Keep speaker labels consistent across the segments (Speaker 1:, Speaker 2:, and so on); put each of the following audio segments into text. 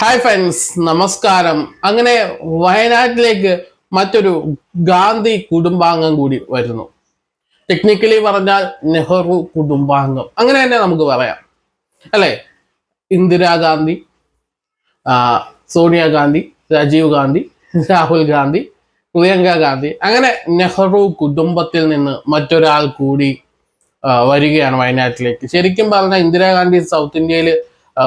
Speaker 1: Hi friends നമസ്കാരം. അങ്ങനെ വയനാട്ടിലേക്ക് മറ്റൊരു ഗാന്ധി കുടുംബാംഗം കൂടി വരുന്നു. ടെക്നിക്കലി പറഞ്ഞാൽ നെഹ്റു കുടുംബാംഗം. അങ്ങനെ തന്നെ നമുക്ക് പറയാം. അല്ലേ? ഇന്ദിരാഗാന്ധി സോണിയാഗാന്ധി രാജീവ് ഗാന്ധി രാഹുൽ ഗാന്ധി പ്രിയങ്ക ഗാന്ധി. അങ്ങനെ നെഹ്റു കുടുംബത്തിൽ നിന്ന് മറ്റൊരാൾ കൂടി വരികയാണ് വയനാട്ടിലേക്ക്. ശരിക്കും പറഞ്ഞാൽ ഇന്ദിരാഗാന്ധി സൗത്ത് ഇന്ത്യയിൽ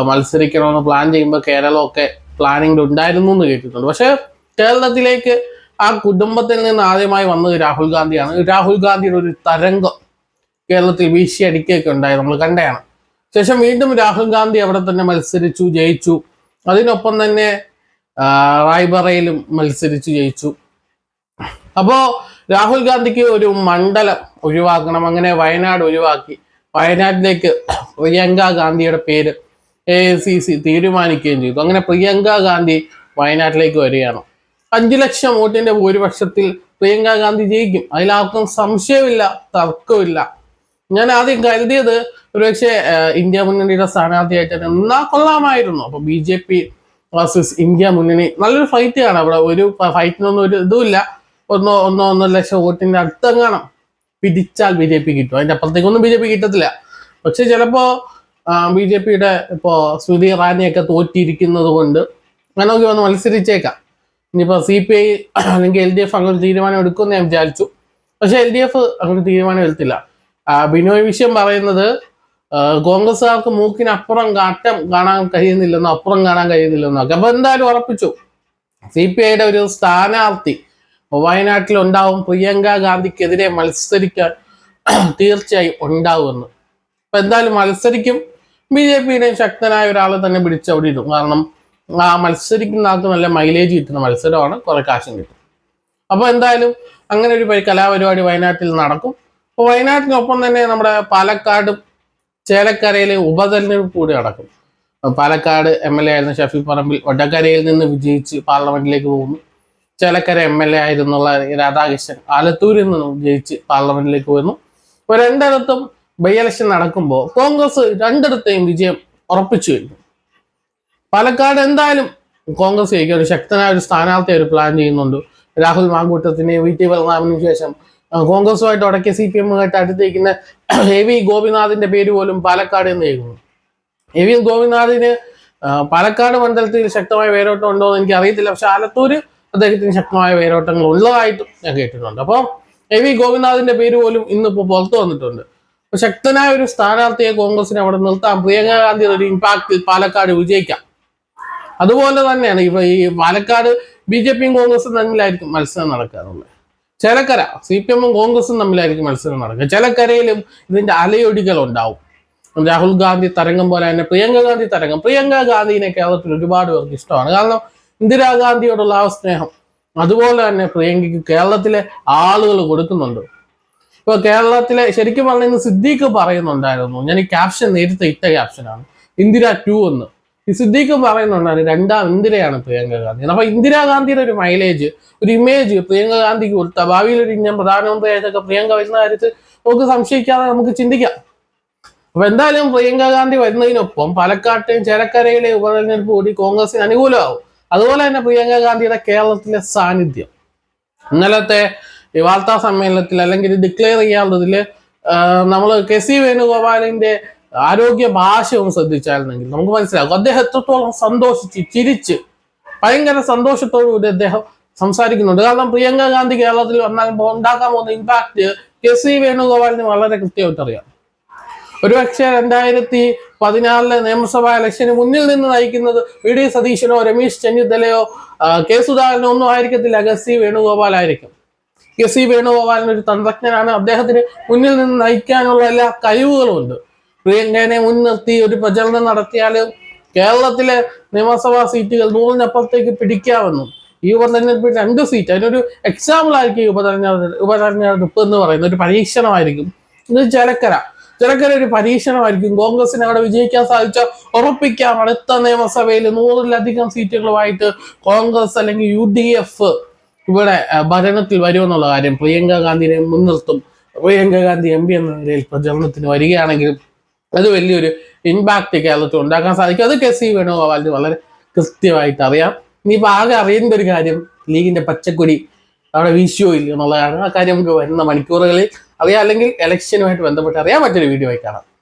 Speaker 1: മത്സരിക്കണമെന്ന് പ്ലാൻ ചെയ്യുമ്പോൾ കേരളമൊക്കെ പ്ലാനിങ്ങിൽ ഉണ്ടായിരുന്നു എന്ന് കേട്ടിട്ടുണ്ട്. പക്ഷേ കേരളത്തിലേക്ക് ആ കുടുംബത്തിൽ നിന്ന് ആദ്യമായി വന്നത് രാഹുൽ ഗാന്ധിയാണ്. രാഹുൽ ഗാന്ധിയുടെ ഒരു തരംഗം കേരളത്തിൽ വീശിയടിക്കുകയൊക്കെ ഉണ്ടായി. നമ്മൾ കണ്ടതാണ്. ശേഷം വീണ്ടും രാഹുൽ ഗാന്ധി അവിടെ തന്നെ മത്സരിച്ചു ജയിച്ചു. അതിനൊപ്പം തന്നെ റായ്ബറയിലും മത്സരിച്ചു ജയിച്ചു. അപ്പോ രാഹുൽ ഗാന്ധിക്ക് ഒരു മണ്ഡലം ഒഴിവാക്കണം. അങ്ങനെ വയനാട് ഒഴിവാക്കി. വയനാട്ടിലേക്ക് പ്രിയങ്ക ഗാന്ധിയുടെ പേര് എ സി സി തീരുമാനിക്കുകയും ചെയ്തു. അങ്ങനെ പ്രിയങ്ക ഗാന്ധി വയനാട്ടിലേക്ക് വരികയാണ്. അഞ്ചു ലക്ഷം വോട്ടിന്റെ ഭൂരിപക്ഷത്തിൽ പ്രിയങ്ക ഗാന്ധി ജയിക്കും. അതിലാർക്കും സംശയമില്ല തർക്കമില്ല. ഞാൻ ആദ്യം കരുതിയത് ഒരുപക്ഷെ ഇന്ത്യ മുന്നണിയുടെ സ്ഥാനാർത്ഥിയായിട്ട് നിന്നാ കൊള്ളാമായിരുന്നു. അപ്പൊ B J P versus India മുന്നണി നല്ലൊരു ഫൈറ്റ് ഫൈറ്റാണ് അവിടെ ഒരു ഫൈറ്റിനൊന്നും ഒരു ഇതുമില്ല. ഒന്നോ ഒന്നോ ഒന്നര ലക്ഷം വോട്ടിന്റെ അടുത്തെങ്ങാണം പിടിച്ചാൽ ബി ജെ പി കിട്ടും. അതിന്റെ അപ്പുറത്തേക്കൊന്നും ബി ജെ പി കിട്ടത്തില്ല. പക്ഷെ ചിലപ്പോ ബി ജെ പിയുടെ ഇപ്പോ സ്മൃതി ഇറാനിയൊക്കെ തോറ്റിരിക്കുന്നത് കൊണ്ട് വേണമെങ്കിൽ വന്ന് മത്സരിച്ചേക്കാം. ഇനിയിപ്പോ സി പി ഐ അല്ലെങ്കിൽ എൽ ഡി എഫ് അങ്ങനെ തീരുമാനം എടുക്കുമെന്ന് ഞാൻ വിചാരിച്ചു. പക്ഷെ എൽ ഡി എഫ് അങ്ങനെ തീരുമാനം എടുത്തില്ല. ബിനോയ് വിഷയം പറയുന്നത് കോൺഗ്രസ്സുകാർക്ക് മൂക്കിനപ്പുറം കാട്ടം കാണാൻ കഴിയുന്നില്ലെന്നോ അപ്പുറം കാണാൻ കഴിയുന്നില്ലെന്നോ ഒക്കെ. അപ്പൊ എന്തായാലും ഉറപ്പിച്ചു. സി പി ഐയുടെ ഒരു സ്ഥാനാർത്ഥി വയനാട്ടിൽ ഉണ്ടാവും പ്രിയങ്ക ഗാന്ധിക്കെതിരെ മത്സരിക്കാൻ തീർച്ചയായും ഉണ്ടാവുമെന്ന്. അപ്പൊ എന്തായാലും മത്സരിക്കും. ബി ജെ പിയുടെ ശക്തനായ ഒരാളെ തന്നെ പിടിച്ച് അവിടെ ഇടും കാരണം ആ മത്സരിക്കുന്ന ആൾക്ക് നല്ല മൈലേജ് കിട്ടുന്ന മത്സരമാണ്. കുറെ കാശും കിട്ടും. അപ്പോൾ എന്തായാലും അങ്ങനെ ഒരു പരി- കലാപരിപാടി വയനാട്ടിൽ നടക്കും. അപ്പൊ വയനാട്ടിനൊപ്പം തന്നെ നമ്മുടെ പാലക്കാട് ചേലക്കരയിലെ ഉപതെരഞ്ഞെടുപ്പ് കൂടി നടക്കും. പാലക്കാട് എം എൽ എ ആയിരുന്ന ഷഫി പറമ്പിൽ. വടകരയിൽ നിന്ന് വിജയിച്ച് പാർലമെന്റിലേക്ക് പോകുന്നു. ചേലക്കര എം എൽ എ ആയിരുന്നുള്ള രാധാകൃഷ്ണൻ ആലത്തൂരിൽ നിന്നും വിജയിച്ച് പാർലമെന്റിലേക്ക് വരുന്നു. അപ്പോൾ രണ്ടിടത്തും ബൈ ഇലക്ഷൻ നടക്കുമ്പോൾ കോൺഗ്രസ് രണ്ടിടത്തെയും വിജയം ഉറപ്പിച്ചു കഴിഞ്ഞു. പാലക്കാട് എന്തായാലും കോൺഗ്രസ് ജയിക്കാൻ ഒരു ശക്തനായ ഒരു സ്ഥാനാർത്ഥി ഒരു പ്ലാൻ ചെയ്യുന്നുണ്ട്. രാഹുൽ മാങ്കൂട്ടത്തിന് വി ടി ബലറാമിന് ശേഷം. കോൺഗ്രസുമായിട്ട് ഉടക്കിയ സി പി എമ്മുമായിട്ട് അടുത്തേക്കുന്ന എ വി ഗോപിനാഥിന്റെ പേര് പോലും പാലക്കാട് എന്ന് കേൾക്കുന്നു. എ വി ഗോപിനാഥിന് പാലക്കാട് മണ്ഡലത്തിൽ ശക്തമായ വേരോട്ടം ഉണ്ടോ എന്ന് എനിക്ക് അറിയത്തില്ല. പക്ഷെ ആലത്തൂര് അദ്ദേഹത്തിന് ശക്തമായ വേരോട്ടങ്ങൾ ഉള്ളതായിട്ടും ഞാൻ കേട്ടിട്ടുണ്ട്. അപ്പോൾ എ വി ഗോപിനാഥിന്റെ പേര് പോലും ഇന്നിപ്പോൾ പുറത്തു വന്നിട്ടുണ്ട്. ശക്തനായ ഒരു സ്ഥാനാർത്ഥിയെ കോൺഗ്രസിനെ അവിടെ നിർത്താം. പ്രിയങ്ക ഗാന്ധിയുടെ ഒരു ഇമ്പാക്റ്റിൽ പാലക്കാട് വിജയിക്കാം. അതുപോലെ തന്നെയാണ് ഇപ്പൊ ഈ പാലക്കാട് ബി ജെ പിയും കോൺഗ്രസും തമ്മിലായിരിക്കും മത്സരം നടക്കാറുള്ളത്. ചിലക്കര സി പി എമ്മും കോൺഗ്രസും തമ്മിലായിരിക്കും മത്സരം നടക്കുക. ചിലക്കരയിലും ഇതിന്റെ അലയൊടികൾ ഉണ്ടാവും. രാഹുൽ ഗാന്ധി തരംഗം പോലെ തന്നെ പ്രിയങ്ക ഗാന്ധി തരംഗം. പ്രിയങ്ക ഗാന്ധിനെ കേരളത്തിൽ ഒരുപാട് പേർക്ക് ഇഷ്ടമാണ്. കാരണം ഇന്ദിരാഗാന്ധിയോടുള്ള ആ സ്നേഹം. അതുപോലെ തന്നെ പ്രിയങ്കയ്ക്ക് കേരളത്തിലെ ആളുകൾ കൊടുക്കുന്നുണ്ട്. ഇപ്പൊ കേരളത്തിലെ ശരിക്കും പറഞ്ഞ ഇന്ന് സിദ്ദീഖ് പറയുന്നുണ്ടായിരുന്നു. ഞാൻ ഈ ക്യാപ്ഷൻ നേരത്തെ ഇട്ട ക്യാപ്ഷനാണ് ഇന്ദിര ടു എന്ന്. ഈ സിദ്ദീഖ് പറയുന്നുണ്ടായിരുന്നു രണ്ടാം ഇന്ദിരയാണ് പ്രിയങ്ക ഗാന്ധി അപ്പൊ ഇന്ദിരാഗാന്ധിയുടെ ഒരു മൈലേജ് ഒരു ഇമേജ് പ്രിയങ്ക ഗാന്ധിക്ക് കൊടുത്ത. ഭാവിയിൽ ഒരു ഇന്ത്യൻ പ്രധാനമന്ത്രിയായിട്ടൊക്കെ പ്രിയങ്ക വരുന്ന കാര്യത്തിൽ നമുക്ക് സംശയിക്കാതെ നമുക്ക് ചിന്തിക്കാം. അപ്പൊ എന്തായാലും പ്രിയങ്ക ഗാന്ധി വരുന്നതിനൊപ്പം പാലക്കാട്ടെയും ചേലക്കരയിലെയും ഉപതെരഞ്ഞെടുപ്പ് കൂടി കോൺഗ്രസിന് അനുകൂലമാവും. അതുപോലെ തന്നെ പ്രിയങ്ക ഗാന്ധിയുടെ കേരളത്തിലെ സാന്നിധ്യം. ഇന്നലത്തെ ഈ വാർത്താ സമ്മേളനത്തിൽ അല്ലെങ്കിൽ ഡിക്ലെയർ ചെയ്യാവുന്നതിൽ നമ്മൾ കെ സി വേണുഗോപാലിന്റെ ആരോഗ്യ ഭാഷ ഒന്ന് ശ്രദ്ധിച്ചായിരുന്നെങ്കിൽ നമുക്ക് മനസ്സിലാകും. അദ്ദേഹം എത്രത്തോളം സന്തോഷിച്ച് ചിരിച്ച് ഭയങ്കര സന്തോഷത്തോടു കൂടി അദ്ദേഹം സംസാരിക്കുന്നുണ്ട്. കാരണം പ്രിയങ്ക ഗാന്ധി കേരളത്തിൽ വന്നാൽ ഉണ്ടാക്കാൻ പോകുന്ന ഇമ്പാക്ട് കെ സി വേണുഗോപാലിന് വളരെ കൃത്യമായിട്ട് അറിയാം ഒരുപക്ഷെ രണ്ടായിരത്തി പതിനാറിലെ നിയമസഭാ ഇലക്ഷന് മുന്നിൽ നിന്ന് നയിക്കുന്നത് വി ഡി സതീശനോ രമേശ് ചെന്നിത്തലയോ കെ സുധാകരനോ ഒന്നും ആയിരിക്കത്തില്ല. കെ സി വേണുഗോപാൽ ആയിരിക്കും. കെ സി വേണുഗോപാലൻ ഒരു തന്ത്രജ്ഞനാണ്. അദ്ദേഹത്തിന് മുന്നിൽ നിന്ന് നയിക്കാനുള്ള എല്ലാ കഴിവുകളും ഉണ്ട് പ്രിയങ്കനെ മുൻനിർത്തി ഒരു പ്രചരണം നടത്തിയാൽ കേരളത്തിലെ നിയമസഭാ സീറ്റുകൾ നൂറിനപ്പുറത്തേക്ക് പിടിക്കാമെന്നും ഈ ഉപതെരഞ്ഞെടുപ്പിൽ രണ്ട് സീറ്റ് അതിനൊരു എക്സാമ്പിൾ ആയിരിക്കും ഉപതെരഞ്ഞെടുപ്പ് ഉപതെരഞ്ഞെടുപ്പ് എന്ന് പറയുന്ന ഒരു പരീക്ഷണമായിരിക്കും. ഇത് ചരക്കര. ചരക്കര ഒരു പരീക്ഷണമായിരിക്കും. കോൺഗ്രസിന് അവിടെ വിജയിക്കാൻ സാധിച്ച ഉറപ്പിക്കാം. അടുത്ത നിയമസഭയിൽ നൂറിലധികം സീറ്റുകളുമായിട്ട് കോൺഗ്രസ് അല്ലെങ്കിൽ യു ഡി എഫ് ഇവിടെ ഭരണത്തിൽ വരുമെന്നുള്ള കാര്യം പ്രിയങ്ക ഗാന്ധിനെ മുൻനിർത്തും. പ്രിയങ്ക ഗാന്ധി എം പി എന്ന നിലയിൽ പ്രചരണത്തിന് വരികയാണെങ്കിൽ അത് വലിയൊരു ഇമ്പാക്ട് കേരളത്തിൽ ഉണ്ടാക്കാൻ സാധിക്കും. അത് കെ സി വേണുഗോപാലിന് വളരെ കൃത്യമായിട്ട് അറിയാം. ഇനിയിപ്പോൾ ആകെ അറിയേണ്ട ഒരു കാര്യം ലീഗിന്റെ പച്ചക്കൊടി അവിടെ വീശിയോ ഇല്ല എന്നുള്ളതാണ്. ആ കാര്യം നമുക്ക് വരുന്ന മണിക്കൂറുകളിൽ അറിയാം. അല്ലെങ്കിൽ ഇലക്ഷനുമായിട്ട് ബന്ധപ്പെട്ട് അറിയാൻ മറ്റൊരു വീഡിയോ ആയി കാണാം.